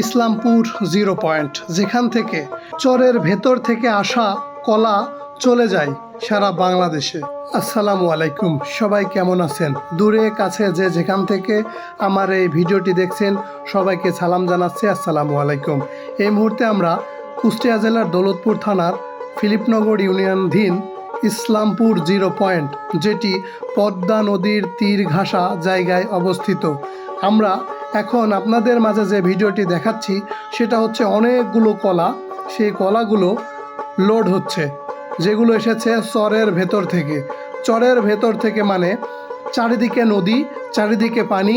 Islampur zero point, যেখান থেকে চরের ভেতর থেকে আসা কলা চলে যায় সারা বাংলাদেশে। আসসালামু আলাইকুম, সবাই কেমন আছেন? দূরে কাছে যে যেখান থেকে আমার এই ভিডিওটি দেখছেন, সবাইকে সালাম জানাচ্ছি, আসসালামু আলাইকুম। এই মুহূর্তে আমরা কুষ্টিয়া জেলার দৌলতপুর থানার ফিলিপনগর ইউনিয়নধীন ইসলামপুর জিরো পয়েন্ট, যেটি পদ্মা নদীর তীর ঘাসা জায়গায় অবস্থিত। আমরা এখন আপনাদের মাঝে যে ভিডিওটি দেখাচ্ছি, সেটা হচ্ছে অনেকগুলো কলা। সেই কলাগুলো লোড হচ্ছে, যেগুলো এসেছে চরের ভেতর থেকে। চরের ভেতর থেকে মানে চারিদিকে নদী, চারিদিকে পানি,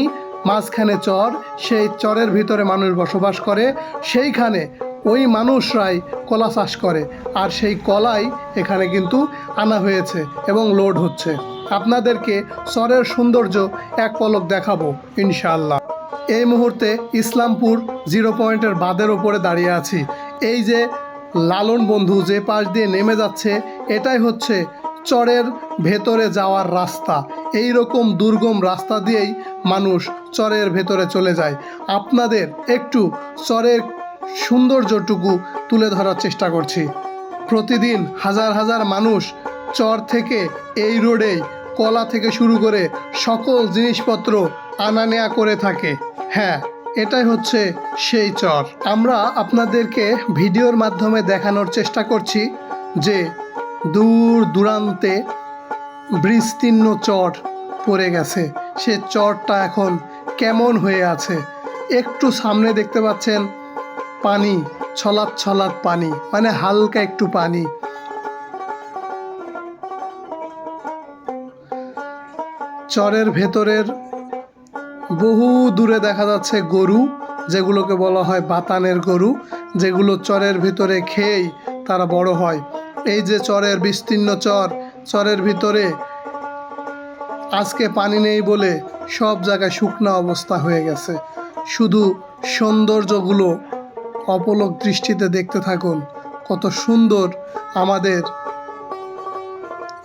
মাঝখানে চর, সেই চরের ভিতরে মানুষ বসবাস করে। সেইখানে ওই মানুষরাই কলা চাষ করে, আর সেই কলাই এখানে কিন্তু আনা হয়েছে এবং লোড হচ্ছে। আপনাদেরকে চরের সৌন্দর্য এক পলক দেখাবো, ইনশাআল্লাহ। এই মুহূর্তে ইসলামপুর জিরো পয়েন্টের বাঁধের ওপরে দাঁড়িয়ে আছি। এই যে লালন বন্ধু যে পাশ দিয়ে নেমে যাচ্ছে, এটাই হচ্ছে চরের ভেতরে যাওয়ার রাস্তা। এই রকম দুর্গম রাস্তা দিয়েই মানুষ চরের ভেতরে চলে যায়। আপনাদের একটু চরের সৌন্দর্যটুকু তুলে ধরার চেষ্টা করছি। প্রতিদিন হাজার হাজার মানুষ চর থেকে এই রোডেই, কলা থেকে শুরু করে সকল জিনিসপত্র আনা নেয়া করে থাকে। হ্যাঁ এটাই হচ্ছে সেই চর। আমরা আপনাদেরকে ভিডিওর মাধ্যমে দেখানোর চেষ্টা করছি যে দূর দূরান্তে বিস্তীর্ণ চর পড়ে গেছে। সে চরটা এখন কেমন হয়ে আছে? একটু সামনে দেখতে পাচ্ছেন পানি, ছলাৎ ছলাৎ পানি মানে হালকা একটু পানি। চরের ভেতরের বহু দূরে দেখা যাচ্ছে গরু, যেগুলোকে বলা হয় বাতানের গরু, যেগুলো চরের ভিতরে খেয়েই তারা বড় হয়। এই যে চরের বিস্তীর্ণ চর, চরের ভিতরে আজকে পানি নেই বলে সব জায়গায় শুকনো অবস্থা হয়ে গেছে। শুধু সৌন্দর্যগুলো অপলক দৃষ্টিতে দেখতে থাকুন। কত সুন্দর আমাদের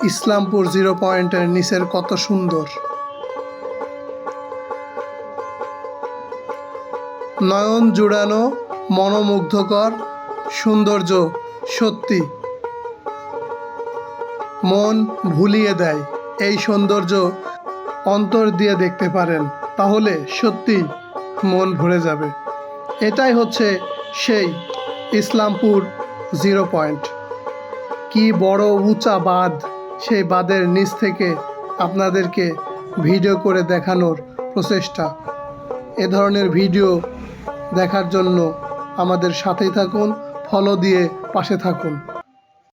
ইসলামপুর জিরো পয়েন্টের নিচের কত সুন্দর। নয়ন জুড়ানো মনোমুগ্ধকর সৌন্দর্য সত্যি। মন ভুলিয়ে দেয় এই সৌন্দর্য অন্তর দিয়ে দেখতে পারেন, তাহলে সত্যি মন ভরে যাবে। এটাই হচ্ছে সেই ইসলামপুর জিরো পয়েন্ট। কি বড় উঁচা বাঁধ সেই বাঁধের নিচ থেকে আপনাদেরকে ভিডিও করে দেখানোর প্রচেষ্টা। এ ধরনের ভিডিও দেখার জন্য আমাদের সাথেই থাকুন ফলো দিয়ে পাশে থাকুন।